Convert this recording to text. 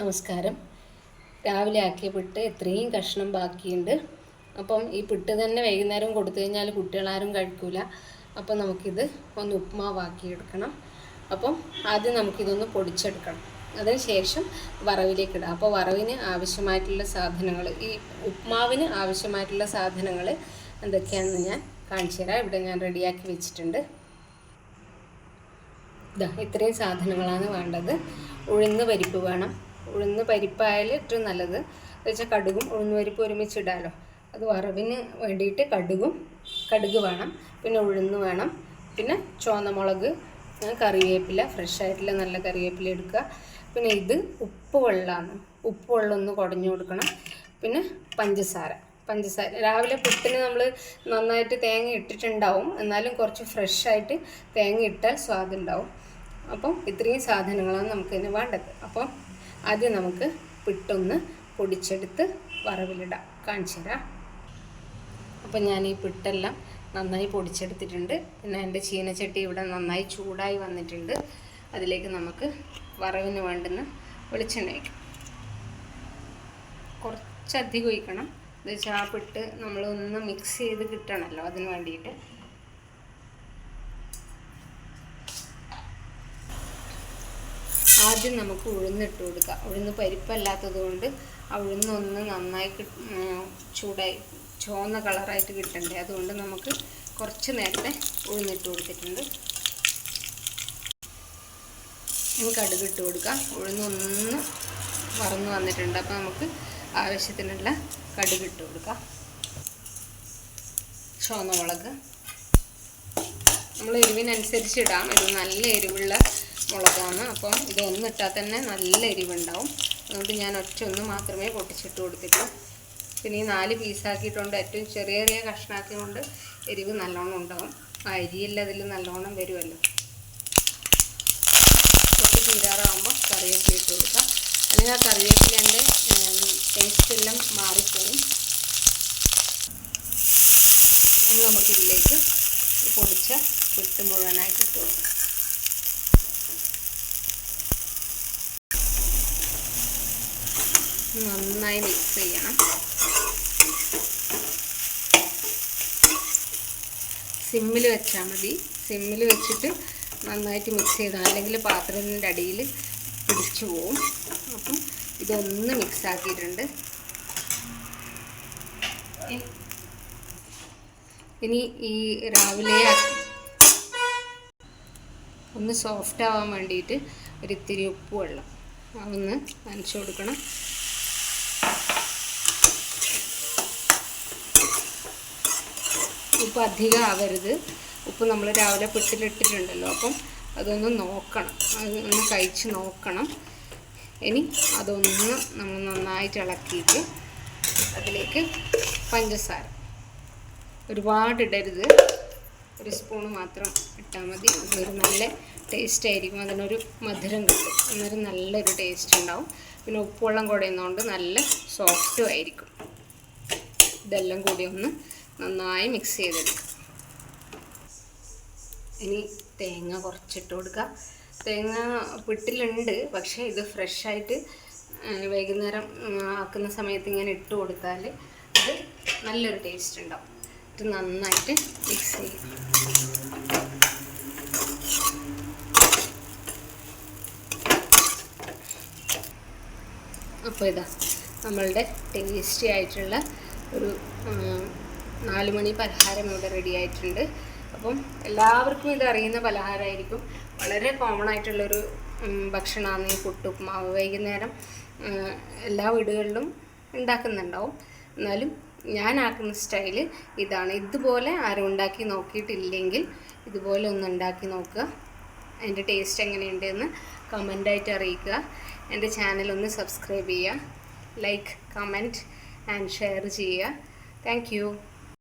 നമസ്കാരം. രാവിലെ ആക്കിയ പിട്ട് എത്രയും കഷ്ണം ബാക്കിയുണ്ട്. അപ്പം ഈ പിട്ട് തന്നെ വൈകുന്നേരം കൊടുത്തു കഴിഞ്ഞാൽ കുട്ടികളാരും കഴിക്കൂല. അപ്പം നമുക്കിത് ഒന്ന് ഉപ്മാവാക്കി എടുക്കണം. അപ്പം ആദ്യം നമുക്കിതൊന്ന് പൊടിച്ചെടുക്കണം. അതിനുശേഷം വറവിലേക്ക് ഇടാം. അപ്പോൾ വറവിന് ആവശ്യമായിട്ടുള്ള സാധനങ്ങൾ ഈ ഉപ്മാവിന് ആവശ്യമായിട്ടുള്ള സാധനങ്ങൾ എന്തൊക്കെയാണെന്ന് ഞാൻ കാണിച്ചു തരാം. ഇവിടെ ഞാൻ റെഡിയാക്കി വെച്ചിട്ടുണ്ട്. ഇതാ ഇത്രയും സാധനങ്ങളാണ് വേണ്ടത്. ഉഴുന്ന് പരിപ്പ് വേണം. ഉഴുന്ന് പരിപ്പായാൽ ഏറ്റവും നല്ലത്. വെച്ചാൽ കടുകും ഉഴുന്ന് പരിപ്പ് ഒരുമിച്ച് ഇടാമല്ലോ അത് വറവിന് വേണ്ടിയിട്ട് കടുകും കടുക് വേണം പിന്നെ ഉഴുന്ന് വേണം പിന്നെ ചുവന്ന മുളക് കറിവേപ്പില ഫ്രഷ് ആയിട്ടുള്ള നല്ല കറിവേപ്പില എടുക്കുക. പിന്നെ ഇത് ഉപ്പ് വെള്ളമാണ് ഉപ്പ് വെള്ളം ഒന്ന് കുടഞ്ഞു കൊടുക്കണം. പിന്നെ പഞ്ചസാര. പഞ്ചസാര. രാവിലെ പുട്ടിന് നമ്മൾ നന്നായിട്ട് തേങ്ങ ഇട്ടിട്ടുണ്ടാവും. എന്നാലും കുറച്ച് ഫ്രഷായിട്ട് തേങ്ങ ഇട്ടാൽ സ്വാദുണ്ടാവും. അപ്പം ഇത്രയും സാധനങ്ങളാണ് നമുക്കിതിന് വേണ്ടത്. അപ്പം ആദ്യം നമുക്ക് പിട്ടൊന്ന് പൊടിച്ചെടുത്ത് വറവിലിടാം. കാണിച്ചു തരാം. അപ്പം ഞാൻ ഈ പിട്ടെല്ലാം നന്നായി പൊടിച്ചെടുത്തിട്ടുണ്ട്. പിന്നെ എന്റെ ചീനച്ചട്ടി ഇവിടെ നന്നായി ചൂടായി വന്നിട്ടുണ്ട്. അതിലേക്ക് നമുക്ക് വറവിന് വേണ്ടുന്ന വെളിച്ചെണ്ണ വയ്ക്കാം കുറച്ചധികം ഒഴിക്കണം. എന്ന് വെച്ചാൽ ആ പിട്ട് നമ്മളൊന്ന് മിക്സ് ചെയ്ത് കിട്ടണമല്ലോ അതിന് വേണ്ടിയിട്ട്. ആദ്യം നമുക്ക് ഉഴുന്നിട്ട് കൊടുക്കാം. ഉഴുന്ന് പരിപ്പല്ലാത്തത് കൊണ്ട് ആ ഉഴുന്നൊന്ന് നന്നായി ചൂടായി ചുവന്ന കളറായിട്ട് കിട്ടണ്ടേ? അതുകൊണ്ട് നമുക്ക് കുറച്ച് നേരത്തെ ഉഴുന്നിട്ട് കൊടുത്തിട്ടുണ്ട്. ഇനി കടുക് ഇട്ട് കൊടുക്കാം ഉഴുന്നൊന്ന് വറന്ന് വന്നിട്ടുണ്ട്. അപ്പോൾ നമുക്ക് ആവശ്യത്തിനുള്ള കടുക് ഇട്ട് കൊടുക്കാം. ചുവന്ന മുളക്. നമ്മൾ എരിവിനനുസരിച്ച് ഇടാം. ഇത് നല്ല എരിവുള്ള മുളകാണ് അപ്പം ഇത് ഒന്നിട്ടാൽ തന്നെ നല്ല എരിവുണ്ടാവും. അതുകൊണ്ട് ഞാൻ ഒറ്റ ഒന്ന് മാത്രമേ പൊട്ടിച്ചിട്ട് കൊടുത്തിട്ടുള്ളൂ പിന്നെ ഈ നാല് പീസാക്കിയിട്ടുണ്ട് ഏറ്റവും ചെറിയ ചെറിയ കഷ്ണാക്കിയതുകൊണ്ട് എരിവ് നല്ലോണം ഉണ്ടാവും. ആ അരിയെല്ലാം അതിൽ നല്ലോണം വരുമല്ലോ. പൊട്ടി തീരാറാകുമ്പോൾ കറിവേപ്പില ഇട്ട് കൊടുക്കാം. അല്ലെങ്കിൽ ആ കറിവേപ്പിലേന്റെ ടേസ്റ്റ് എല്ലാം മാറിപ്പോവും. ഇനി നമുക്കിതിലേക്ക് പൊടിച്ച പുട്ട് മുഴുവനായിട്ട് ഇട്ട് കൊടുക്കാം. നന്നായി മിക്സ് ചെയ്യണം. സിമ്മിൽ വെച്ചാൽ മതി. സിമ്മിൽ വെച്ചിട്ട് നന്നായിട്ട് മിക്സ് ചെയ്താൽ അല്ലെങ്കിൽ പാത്രത്തിന്റെ അടിയിൽ പിടിച്ചു പോവും. അപ്പം ഇതൊന്ന് മിക്സ് ആക്കിയിട്ടുണ്ട്. ഇനി ഈ രാവിലെ ഒന്ന് സോഫ്റ്റ് ആവാൻ വേണ്ടിയിട്ട് ഒരു ഇത്തിരി ഉപ്പ് വെള്ളം അതൊന്ന് നനച്ചു കൊടുക്കണം. ഉപ്പ് അധികം ആവരുത്. ഉപ്പ് നമ്മൾ രാവിലെ പിട്ടിലിട്ടിട്ടുണ്ടല്ലോ അപ്പം അതൊന്ന് നോക്കണം. ഒന്ന് കഴിച്ച് നോക്കണം. ഇനി അതൊന്ന് നമ്മൾ നന്നായിട്ട് ഇളക്കിയിട്ട് അതിലേക്ക് പഞ്ചസാര. ഒരുപാട് ഇടരുത്. ഒരു സ്പൂണ് മാത്രം ഇട്ടാൽ മതി. അതൊരു നല്ല ടേസ്റ്റ് ആയിരിക്കും. അതിനൊരു മധുരം കിട്ടും. അന്നേരം നല്ലൊരു ടേസ്റ്റ് ഉണ്ടാവും. പിന്നെ ഉപ്പുവെള്ളം കുടയുന്നതുകൊണ്ട് നല്ല സോഫ്റ്റും ആയിരിക്കും. ഇതെല്ലാം കൂടി ഒന്ന് നന്നായി മിക്സ് ചെയ്തെടുക്കുക ഇനി തേങ്ങ കുറച്ചിട്ട് കൊടുക്കുക. തേങ്ങ പിട്ടിലുണ്ട് പക്ഷേ ഇത് ഫ്രഷായിട്ട് വൈകുന്നേരം ആക്കുന്ന സമയത്ത് ഇങ്ങനെ ഇട്ട് കൊടുത്താൽ അത് നല്ലൊരു ടേസ്റ്റ് ഉണ്ടാവും. ഇത് നന്നായിട്ട് മിക്സ് ചെയ്യും. അപ്പോൾ ഇതാ നമ്മളുടെ ടേസ്റ്റി ആയിട്ടുള്ള ഒരു നാല് മണി പലഹാരം ഇവിടെ റെഡി ആയിട്ടുണ്ട്. അപ്പം എല്ലാവർക്കും ഇത് അറിയുന്ന പലഹാരമായിരിക്കും. വളരെ കോമൺ ആയിട്ടുള്ളൊരു ഭക്ഷണമാണ് ഈ പുട്ടുപ്മാവ് വൈകുന്നേരം എല്ലാ വീടുകളിലും ഉണ്ടാക്കുന്നുണ്ടാവും. എന്നാലും ഞാൻ ആക്കുന്ന സ്റ്റൈൽ ഇതാണ്. ഇതുപോലെ ആരും ഉണ്ടാക്കി നോക്കിയിട്ടില്ലെങ്കിൽ ഇതുപോലെ ഒന്ന് ഉണ്ടാക്കി നോക്കുക. അതിന്റെ ടേസ്റ്റ് എങ്ങനെയുണ്ട് എന്ന് കമന്റായിട്ട് അറിയിക്കുക. എന്റെ ചാനൽ ഒന്ന് സബ്സ്ക്രൈബ് ചെയ്യുക. ലൈക്ക് കമന്റ് ആൻഡ് ഷെയർ ചെയ്യുക. താങ്ക്